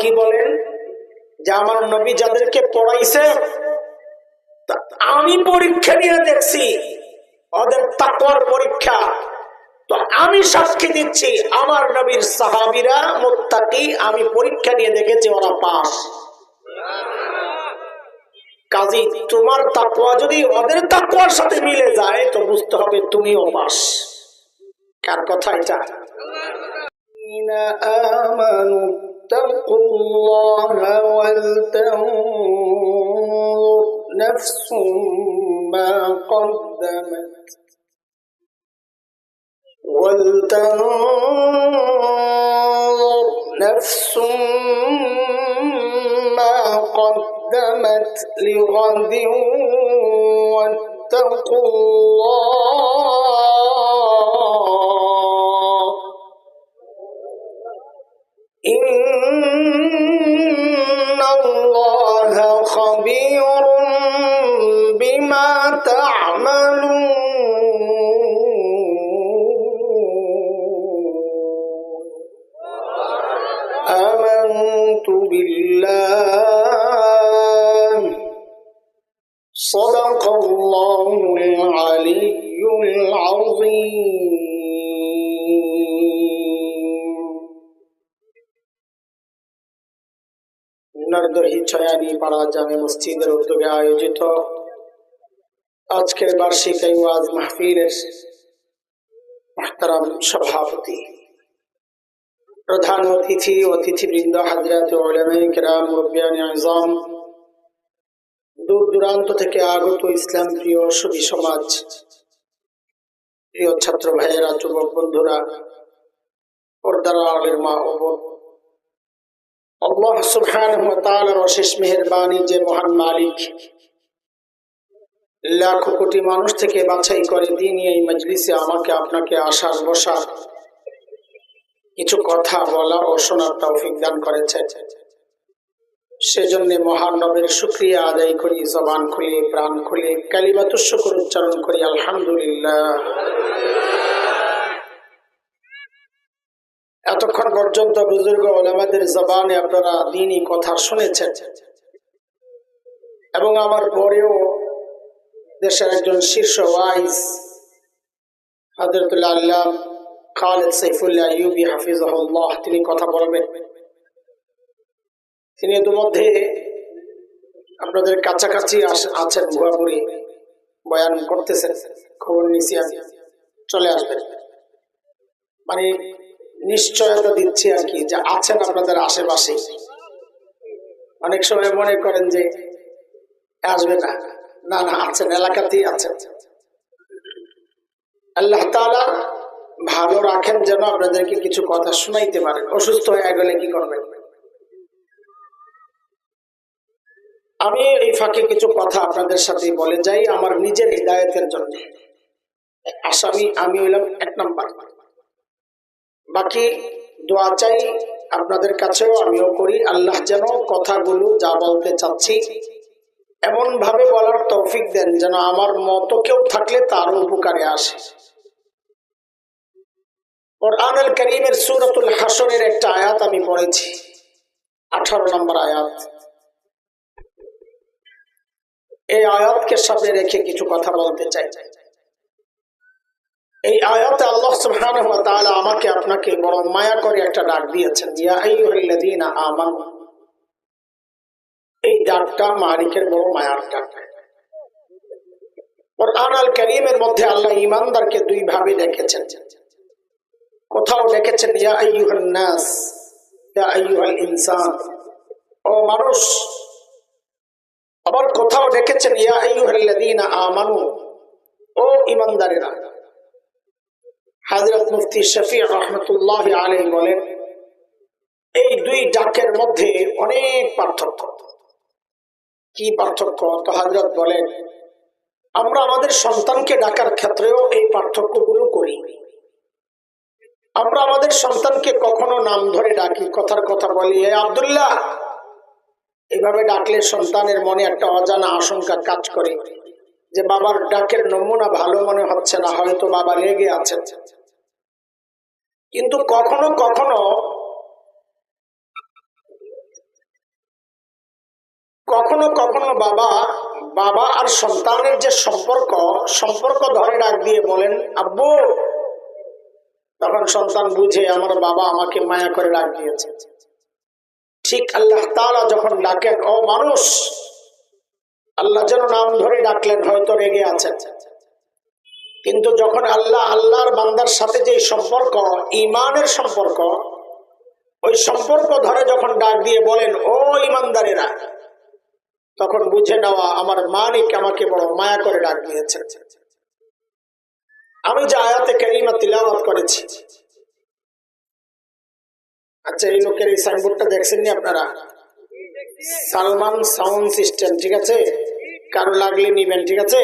কি বলেন? যে আমার নবী যাদেরকে পড়াইছে আমি পরীক্ষা নিয়ে দেখছি, ওদের তাকওয়ার পরীক্ষা। তো আমি সাক্ষী দিচ্ছি, আমার নবীর সাহাবিরা মুত্তাকি, আমি পরীক্ষা নিয়ে দেখেছি, ওরা পাস কাজী, তোমার তাকওয়া যদি ওদের তাকওয়ার সাথে মিলে যায়, তো বুঝতে হবে তুমিও পাস কার কথা এটা? اتقوا الله ولتنظر نفس ما قدمت ولتنظر نفس ما قدمت لغد واتقوا الله خبير بما تعملون. آمنت بالله. صدق الله العظيم আয়োজিত আজকের বার্ষিক মাহতারাম সভাপতি, প্রধান অতিথি দূর দূরান্ত থেকে আগত ইসলাম প্রিয় সুবি সমাজ, প্রিয় ছাত্র ভাইয়েরা, যুবক বন্ধুরা, পর্দার আলের মা আল্লাহ সুবহানাহু ওয়া তাআলার অশেষ মেহেরবানি যে মহান মালিক। লাখো কোটি মানুষ থেকে বাছাই করে দিনই এই মজলিসে আমাকে, আপনাকে আসার বসার কিছু কথা বলা ও শোনার তৌফিক দান করেছে সেজন্য মহান শুক্রিয়া আদায় করি, জবান খুলে, প্রাণ খুলে কালিমাতু শুকর উচ্চারণ করি, আলহামদুলিল্লাহ। এতক্ষণ পর্যন্ত বুজুর্গ ওলামাদের জবানে আপনারা দিনই কথা শুনেছেন। এবং আমার পরেও দেশের একজন শীর্ষ ওয়াইজ হাজরতুল্লাহ আল্লাহ খালেদ ইউবি তিনি কথা বলবেন। তিনি ইতিমধ্যে আপনাদের কাছাকাছি আছেন ভুয়াপুরি বয়ান করতেছেন। খবর আমি। চলে আসবেন। মানে নিশ্চয়তা দিচ্ছি আর কি, যে আছেন আপনাদের আশেপাশে। অনেক সময় মনে করেন যে, আসবে না। না না, আছেন, এলাকাতেই আছেন। আল্লাহ তাআলা ভালো রাখেন যেন আপনাদেরকে কিছু কথা শুনাইতে পারেন। অসুস্থ হয়ে গেলে কি করবেন? আমি এই ফাঁকে কিছু কথা আপনাদের সাথে বলে যাই আমার নিজের হৃদায়তের জন্য। আসামি আমি হইলাম এক নাম্বার। বাকি দোয়া চাই আপনাদের কাছেও, আমিও করি। আল্লাহ যেন কথাগুলো যা বলতে চাচ্ছি এমন ভাবে বলার তৌফিক দেন যেন আমার মতো কেউ থাকলে তারও উপকারে আসে। করিমের সুরতুল একটা আয়াত আমি পড়েছি। আঠারো নম্বর আয়াত। এই আয়াতকে সামনে রেখে কিছু কথা বলতে চাই। এই আয়াতে আল্লাহ তাআলা আমাকে, আপনাকে বড় মায়া করে একটা ডাক দিয়েছেন আমানু। এই ডাকটা মালিকের বড় মায়ার ডাক। কোরআন আল করিমের মধ্যে আল্লাহ ইমানদারকে দুই ভাবে ডেকেছেন। কোথাও ডেকেছেন, ইয়া আইয়ুহান নাস ইয়া আইয়ুহাল ইনসান। ও মানুষ, আবার কোথাও ডেকেছেন, ইয়া আইয়ুহাল্লাযীনা আমানু। ও ইমানদারেরা হাজরত মুফতি শফি রহমতুল্লাহ আলাই বলেন, এই দুই ডাকের মধ্যে অনেক পার্থক্য। কি পার্থক্য? তো হাজরত বলেন, আমরা আমাদের সন্তানকে ডাকার ক্ষেত্রেও এই পার্থক্যগুলো করি। আমরা আমাদের সন্তানকে কখনো নাম ধরে ডাকি, কথার কথা বলি, এ আবদুল্লাহ! এভাবে ডাকলে সন্তানের মনে একটা অজানা আশঙ্কা কাজ করে যে বাবার ডাকের নমুনা ভালো মনে হচ্ছে না, হয়তো বাবা রেগে আছে কিন্তু কখনো কখনো কখনো কখনো বাবা বাবা আর সন্তানের যে সম্পর্ক সম্পর্ক ধরে ডাক দিয়ে বলেন, আব্বু। তখন সন্তান বুঝে, আমার বাবা আমাকে মায়া করে ডাক দিয়েছে। ঠিক আল্লাহ তাআলা যখন ডাকেন ও মানুষ, আল্লাহ যেন নাম ধরে ডাকলেন, হয়তো রেগে আছেন। কিন্তু যখন আল্লাহ আল্লাহর বান্দার সাথে যে সম্পর্ক ইমানের সম্পর্ক, ওই সম্পর্ক ধরে যখন ডাক দিয়ে বলেন, ও ইমানদারেরা তখন বুঝে নেওয়া আমার মালিক আমাকে বড় মায়া করে ডাক দিয়েছেন আমি যে আয়াতে কালিমা তিলাওয়াত করেছি। আচ্ছা এই লোকের এই সাইনবোর্ডটা দেখছেন নি আপনারা? সালমান সাউন্ড সিস্টেম, ঠিক আছে? কারও লাগলে নিবেন, ঠিক আছে?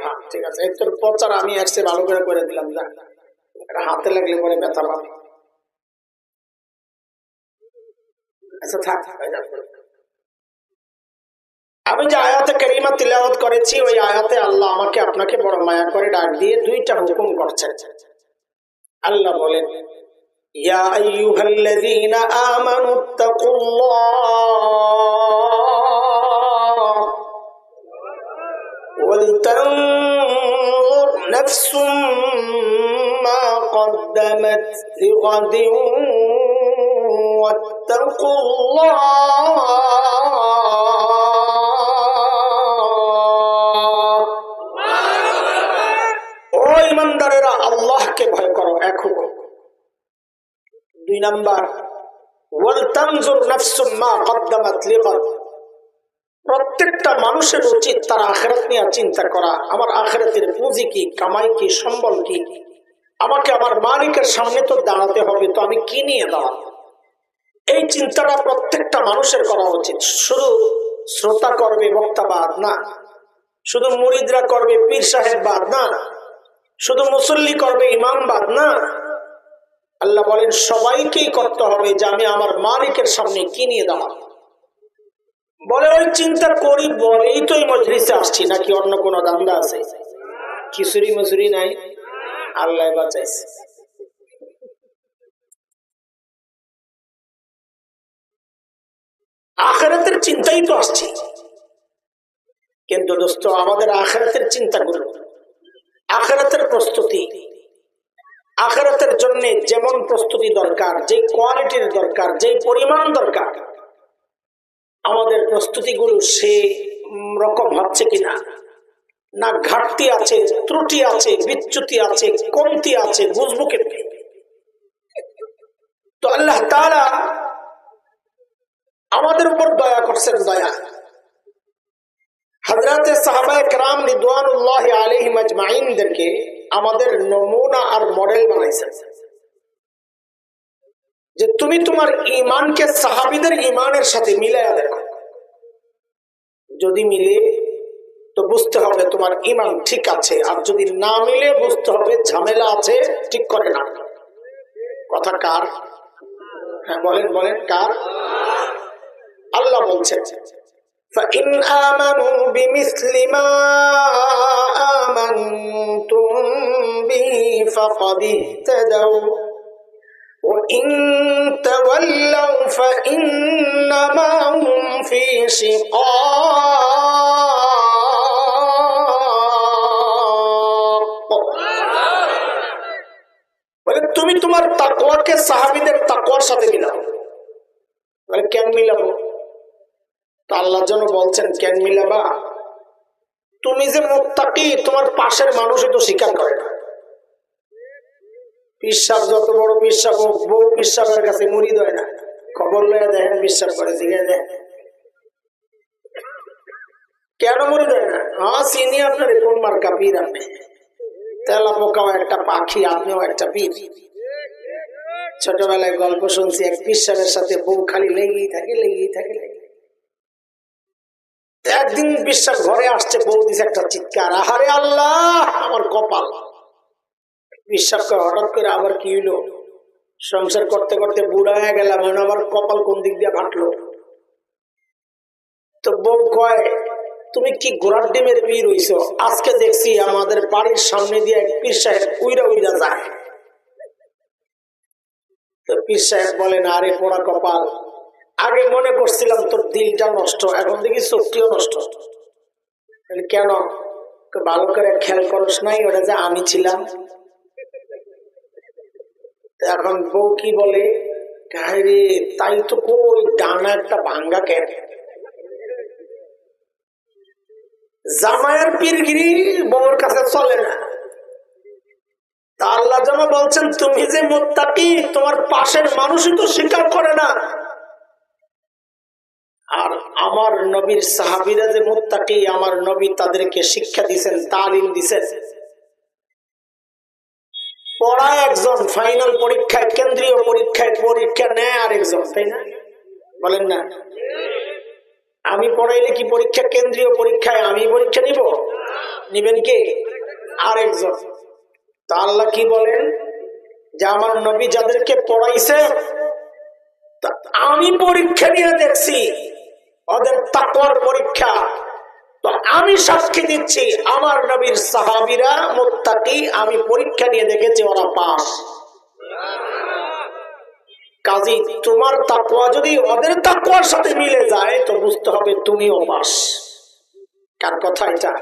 হ্যাঁ ঠিক আছে। প্রচার আমি ভালো করে করে দিলাম, যা। এটা হাতে লাগলে পরে ব্যথা পাবে। আচ্ছা থাক আমি যে আয়াতে কারিমা তিলাওয়াত করেছি, ওই আয়াতে আল্লাহ আমাকে আপনাকে বড় মায়া করে ডাক দিয়ে দুইটা হুকুম করছেন। আল্লাহ বলেন, ইয়া আইয়ুহাল্লাযীনা আমানু, তাকুল্লাহ। ولتنظر نفس ما قدمت لغد واتقوا الله ও ইমানদারেরা আল্লাহকে ভয় করো এক হুকুম দুই নাম্বার ওয়ালতানজুর নাফসুম মা কদ্দামাত লিগাদ প্রত্যেকটা মানুষের উচিত তার আখেরাত নিয়ে চিন্তা করা। আমার আখেরাতের পুঁজি কি, কামাই কি, সম্বল কি? আমাকে আমার মালিকের সামনে তো দাঁড়াতে হবে, তো আমি কি নিয়ে দাঁড়াবো? এই চিন্তাটা প্রত্যেকটা মানুষের করা উচিত। শুধু শ্রোতা করবে বক্তাবাদ না। শুধু মুরিদরা করবে, পীর সাহেব বাদ, না। শুধু মুসল্লি করবে, ইমাম বাদ, না। আল্লাহ বলেন, সবাইকেই করতে হবে যে আমি আমার মালিকের সামনে কি নিয়ে দাঁড়াবো? বলে, ওই চিন্তা করি, বলেই তো এই আসছি, নাকি অন্য কোনো দান্দা আছে? খিচুড়ি মুচুরি নাই, আল্লাহ বাঁচাইছে। আখেরাতের চিন্তাই তো আসছি। কিন্তু দোস্ত, আমাদের আখেরাতের চিন্তা করুন আখেরাতের প্রস্তুতি, আখেরাতের জন্য যেমন প্রস্তুতি দরকার যে কোয়ালিটির দরকার যে পরিমাণ দরকার আমাদের প্রস্তুতিগুলো সে রকম হচ্ছে কিনা? না ঘাটতি আছে, ত্রুটি আছে, বিচ্যুতি আছে, কমতি আছে, বুঝব কেমনি? তো আল্লাহ তারা আমাদের উপর দয়া করছেন, দয়া। হজরত সাহাবায়ক রাম রিদুয়ানুল্লাহ আমাদের নমুনা আর মডেল বানাইছেন। যে তুমি তোমার ইমানকে সাহাবিদের ইমানের সাথে মিলাইয়া দেখো যদি মিলে তো বুঝতে হবে তোমার ইমান ঠিক আছে আর যদি না মিলে বুঝতে হবে ঝামেলা আছে ঠিক করে না কথা কার হ্যাঁ বলেন বলেন কার আল্লাহ বলছেন فإن آمنوا بمثل ما آمنتم به فقد اهتدوا وإن تولوا فإنما هم في شقاق বলে তুমি তোমার তাকওয়াকে সাহাবীদের তাকওয়ার সাথে মিলাও বলে কেন মিলাবো তো আল্লাহ যেন বলছেন কেন মিলাবা তুমি যে মুত্তাকি তোমার পাশের মানুষই তো স্বীকার করে না বিশ্বাস, যত বড় বিশ্বাস হোক বউ বিশ্বাসের কাছে মুড়ি দেয় না। খবর লয়ে দেখেন বিশ্বাস করে দিকে দেয়। কেন মুড়ি দেয় না? হ্যাঁ চিনি আপনার, কোন মার্কা পীর আপনি? তেলা পোকাও একটা পাখি, আপনিও একটা পীর। ছোটবেলায় গল্প শুনছি, এক বিশ্বাসের সাথে বউ খালি লেগেই থাকে লেগেই থাকে। একদিন বিশ্বাস ঘরে আসছে, বউ দিছে একটা চিৎকার, আহারে আল্লাহ, আমার কপাল। বিশ্বাস করে, হঠাৎ করে আবার কি হইল? সংসার করতে করতে বুড়া হয়ে গেলাম, এখন আমার কপাল কোন দিক দিয়ে ফাটলো? তো বউ কয়, তুমি কি গোড়ার ডিমের পীর হইছ? আজকে দেখছি আমাদের বাড়ির সামনে দিয়ে পীর সাহেব উইরা উইরা যায়। তো পীর সাহেব বলেন আরে পোড়া কপাল, আগে মনে করছিলাম তোর দিলটা নষ্ট, এখন দেখি চোখটিও নষ্ট। কেন? ভালো করে খেয়াল করস নাই, ওটা যে আমি ছিলাম। এখন বউ কি বলে? তাই তো কই, ডানা একটা ভাঙ্গা কেন? জামায়ের পীরগিরি বউর কাছে চলে না। তা আল্লাহ বলছেন, তুমি যে মোত্তাকি, তোমার পাশের মানুষই তো স্বীকার করে না। আর আমার নবীর সাহাবিরা যে মোত্তাকি, আমার নবী তাদেরকে শিক্ষা দিছেন তালিম দিছেন পড়ায় একজন ফাইনাল পরীক্ষায়, কেন্দ্রীয় পরীক্ষায় পরীক্ষা নেয় আর একজন তাই না? বলেন না। আমি পড়াইলে কি পরীক্ষা কেন্দ্রীয় পরীক্ষায় আমি পরীক্ষা নিব? নিবেন কে? আর একজন তা আল্লাহ কি বলেন? যে আমার নবী যাদেরকে পড়াইছে আমি পরীক্ষা নিয়ে দেখছি, ওদের তাকওয়ার পরীক্ষা। আমি সাক্ষী দিচ্ছি, আমার নবীর সাহাবিরা, মোত্তাকি, আমি পরীক্ষা নিয়ে দেখেছি ওরা পাস কাজী, তোমার তাকুয়া যদি ওদের তাকুয়ার সাথে মিলে যায়, তো বুঝতে হবে তুমিও পাস কার কথা এটা?